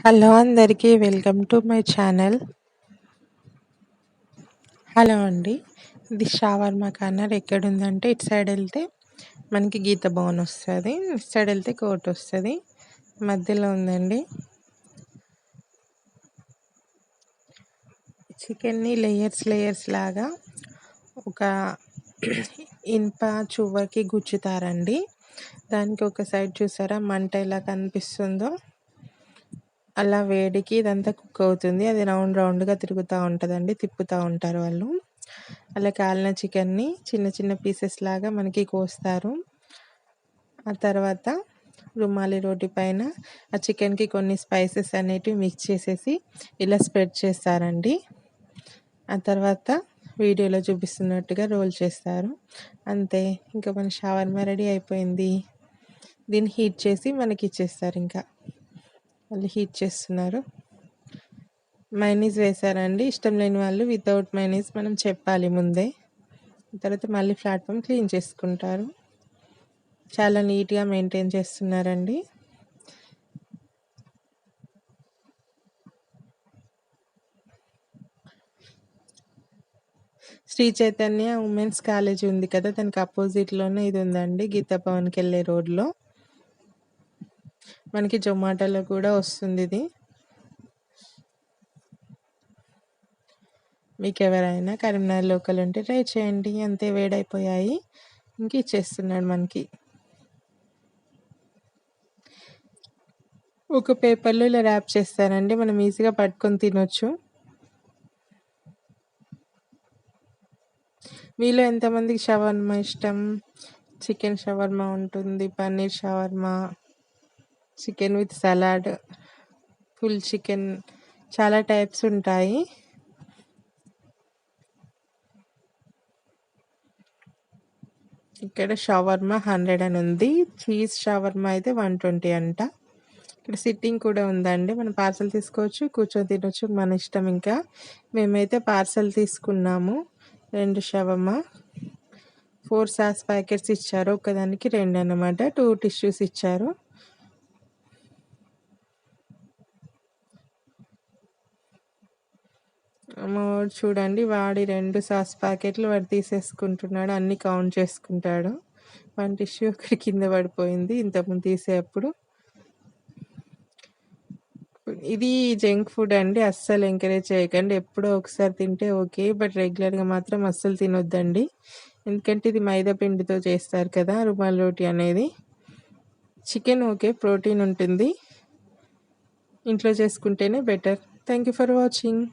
Hello అందరికీ welcome to my channel. Hello అండి ఇది షావర్మా కార్నర్. ఎక్కడుందంటే ఇటు సైడ్ వెళ్తే మనకి గీత భవన్ వస్తుంది. ఇటు సైడ్ వెళ్తే కోర్ట్ వస్తుంది. మధ్యలో ఉందండి. చికెన్ని లేయర్స్ లేయర్స్ లాగా ఒక ఇనుప చువ్వకి గుచ్చుతారండి. దానికి ఒక సైడ్ చూసారా? మంట ఎలా కనిపిస్తుందో. అలా వేడికి ఇదంతా కుక్ అవుతుంది. అది రౌండ్ రౌండ్గా తిరుగుతూ ఉంటుందండి. తిప్పుతూ ఉంటారు వాళ్ళు. అలా కాలిన చికెన్ని చిన్న చిన్న పీసెస్ లాగా మనకి కోస్తారు. ఆ తర్వాత రుమాలి రోటి పైన ఆ చికెన్కి కొన్ని స్పైసెస్ అనేటివి మిక్స్ చేసేసి ఇలా స్ప్రెడ్ చేస్తారండి. ఆ తర్వాత వీడియోలో చూపిస్తున్నట్టుగా రోల్ చేస్తారు. అంతే ఇంకా మన షవర్మా రెడీ అయిపోయింది. దీన్ని హీట్ చేసి మనకి వాళ్ళు మళ్ళీ హీట్ చేస్తున్నారు. మైనీస్ వేశారండి ఇష్టం లేని వాళ్ళు వితౌట్ మైనీస్ మనం చెప్పాలి ముందే. తర్వాత మళ్ళీ ప్లాట్ఫామ్ క్లీన్ చేసుకుంటారు. చాలా నీట్గా మెయింటైన్ చేస్తున్నారండి. శ్రీ చైతన్య ఉమెన్స్ కాలేజ్ ఉంది కదా. దానికి అపోజిట్లోనే ఇది ఉందండి. గీతా భవన్కి వెళ్ళే రోడ్లో మనకి జొమాటోలో కూడా వస్తుంది ఇది. మీకు ఎవరైనా కరీంనగర్ లోకల్ ఉంటే ట్రై చేయండి. అంతే వేడైపోయాయి. ఇంక ఇచ్చేస్తున్నాడు మనకి. ఒక పేపర్లో ఇలా ర్యాప్ చేస్తారండి. మనం ఈజీగా పట్టుకొని తినొచ్చు. మీలో ఎంతమందికి షవర్మా ఇష్టం? చికెన్ షవర్మా ఉంటుంది paneer shawarma? Chicken with salad full chicken చాలా టైప్స్ ఉంటాయి. ఇక్కడ షవర్మా హండ్రెడ్ అని ఉంది. చీజ్ షవర్మా అయితే వన్ ట్వంటీ అంట. ఇక్కడ సిట్టింగ్ కూడా ఉందండి. మనం పార్సల్ తీసుకోవచ్చు కూర్చొని తినొచ్చు మన ఇష్టం ఇంకా. మేమైతే పార్సల్ తీసుకున్నాము రెండు షవర్మా. ఫోర్ సాస్ ప్యాకెట్స్ ఇచ్చారు ఒకదానికి రెండు అనమాట టూ టిష్యూస్ ఇచ్చారు. చూడండి వాడి రెండు సాస్ ప్యాకెట్లు వాడు తీసేసుకుంటున్నాడు. అన్ని కౌంట్ చేసుకుంటాడు. వన్ టిష్యూ ఒకటి కింద పడిపోయింది. ఇంతకుముందు తీసేటప్పుడు ఇది జంక్ ఫుడ్ అండి. అస్సలు ఎంకరేజ్ చేయకండి. ఎప్పుడో ఒకసారి తింటే ఓకే బట్ రెగ్యులర్గా మాత్రం అస్సలు తినొద్దండి. ఎందుకంటే ఇది మైదా పిండితో చేస్తారు కదా రుమాల్ రోటీ అనేది. చికెన్ ఓకే ప్రోటీన్ ఉంటుంది. ఇంట్లో చేసుకుంటేనే better. Thank you for watching.